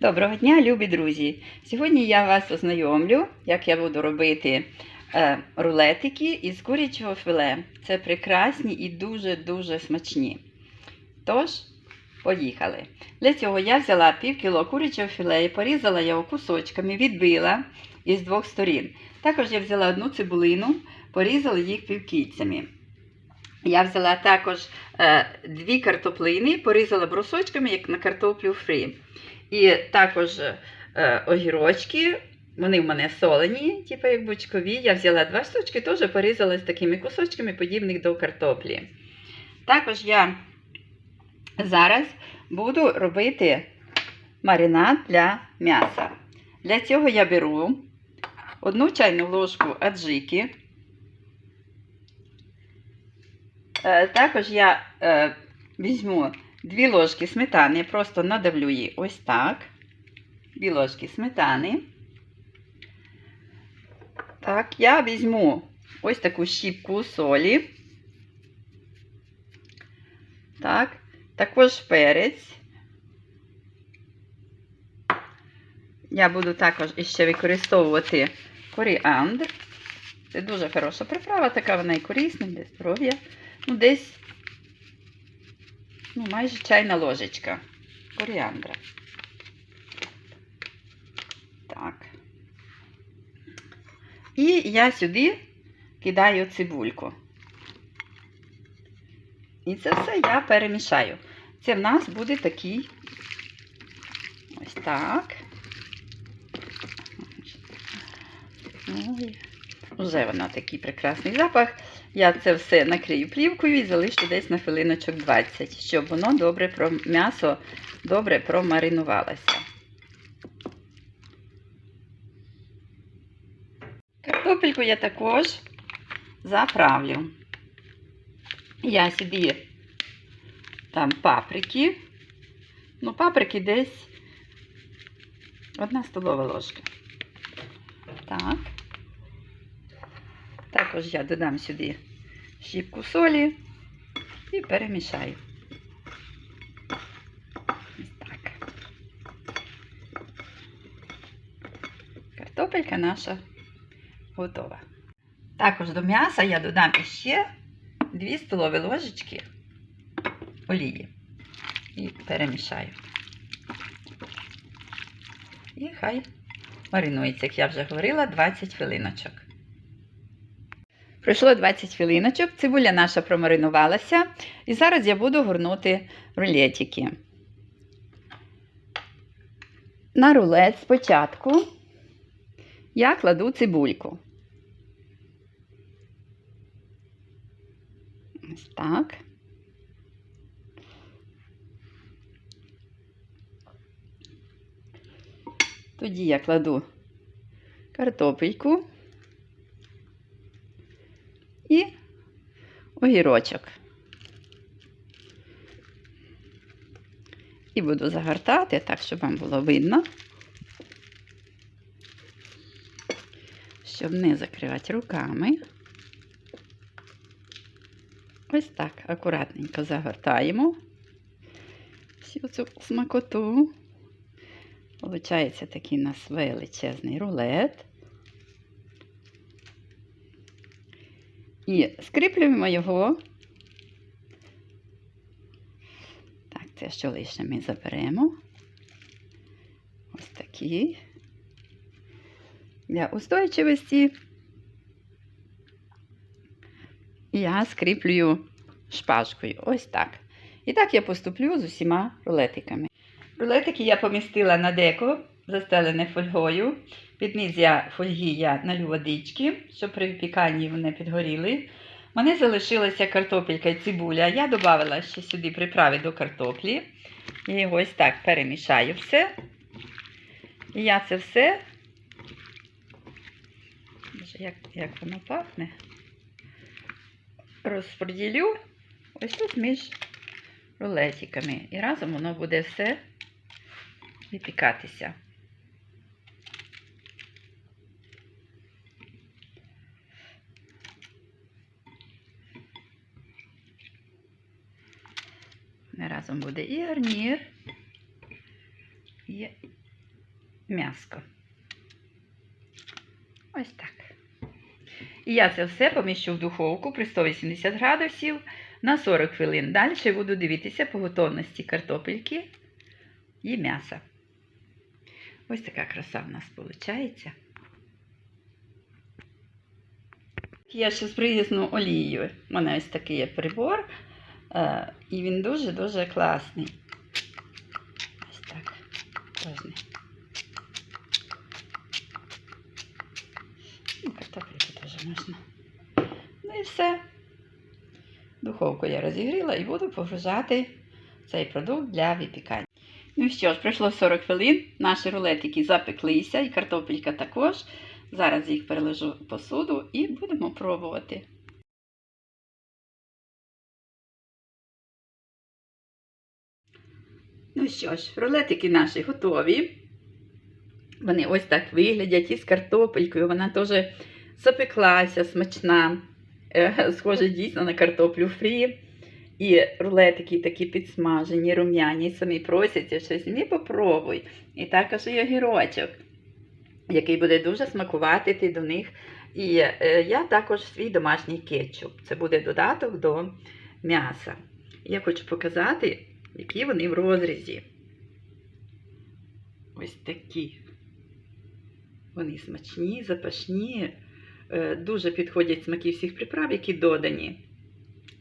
Доброго дня, любі друзі! Сьогодні я вас ознайомлю, як я буду робити е, рулетики із курячого філе. Це прекрасні і дуже-дуже смачні. Тож, поїхали. Для цього я взяла пів кіло курячого філе і порізала його кусочками, відбила із двох сторін. Також я взяла одну цибулину, порізала їх півкільцями. Я взяла також е, дві картоплини, порізала брусочками, як на картоплю фрі. І також е, огірочки, вони в мене солені, типу як бочкові. Я взяла два штучки, теж порізала з такими кусочками, подібних до картоплі. Також я зараз буду робити маринад для м'яса. Для цього я беру одну чайну ложку аджики. Е, Також я е, візьму дві ложки сметани, просто надавлю її ось так. Дві ложки сметани. Так, я візьму ось таку щіпку солі. Так, також перець. Я буду також іще використовувати коріандр. Це дуже хороша приправа, така вона і корисна для здоров'я. Ну, десь ну, майже чайна ложечка коріандра. Так. І я сюди кидаю цибульку. І це все я перемішаю. Це в нас буде такий ось так. Ой, Вже вона такий прекрасний запах. Я це все накрию плівкою і залишу десь на хвилиночок 20, щоб воно добре про м'ясо добре промаринувалося. Картопельку я також заправлю. Я сюди там паприки. Ну, паприки десь одна столова ложка. Так. Також я додам сюди щіпку солі і перемішаю. Ось так. Картопелька наша готова. Також до м'яса я додам ще 2 столові ложечки олії і перемішаю. І хай маринується, як я вже говорила, 20 хвилиночок. Пройшло 20 хвилиночок, цибуля наша промаринувалася. І зараз я буду горнути рулетики. На рулет спочатку я кладу цибульку. Ось так. Тоді я кладу картопельку і огірочок. І буду загортати так, щоб вам було видно, щоб не закривати руками. Ось так акуратненько загортаємо всю цю смакоту. Получається такий у нас величезний рулет. І скріплюємо його. Так, це що лише ми заберемо. Ось такі. Для устойчивості я скріплюю шпажкою. Ось так. І так я поступлю з усіма рулетиками. Рулетики я помістила на деко, застелене фольгою. Під низ я фольги я налю водички, щоб при випіканні вони підгоріли. Мене залишилася картопелька і цибуля. Я додала ще сюди приправи до картоплі. І ось так перемішаю все. І я це все, як, як воно пахне, розподілю ось тут між рулетиками. І разом воно буде все випікатися. Разом буде і гарнір, і м'яско. Ось так. І я це все поміщу в духовку при 180 градусів на 40 хвилин. Далі буду дивитися по готовності картопельки і м'яса. Ось така краса в нас виходить. Я ще присну олією. У мене ось такий є прибор, і він дуже-дуже класний. Ось так. Кожний. Ну, картопельку теж можна. Ну і все. Духовку я розігріла і буду погружати цей продукт для випікання. Ну що ж, пройшло 40 хвилин. Наші рулетики запеклися, і картопелька також. Зараз їх переложу в посуду і будемо пробувати. Ну що ж, рулетики наші готові. Вони ось так виглядять із картопелькою. Вона теж запеклася, смачна, е, схоже дійсно на картоплю фрі. І рулетики такі підсмажені, рум'яні, самі просяться щось, не попробуй. І також і огірочок, який буде дуже смакувати ти до них. І е, я також свій домашній кетчуп. Це буде додаток до м'яса. Я хочу показати, які вони в розрізі. Ось такі. Вони смачні, запашні, е, дуже підходять смаки всіх приправ, які додані.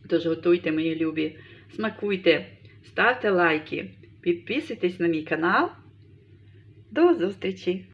Тож готуйте, мої любі, смакуйте, ставте лайки, підписуйтесь на мій канал. До зустрічі!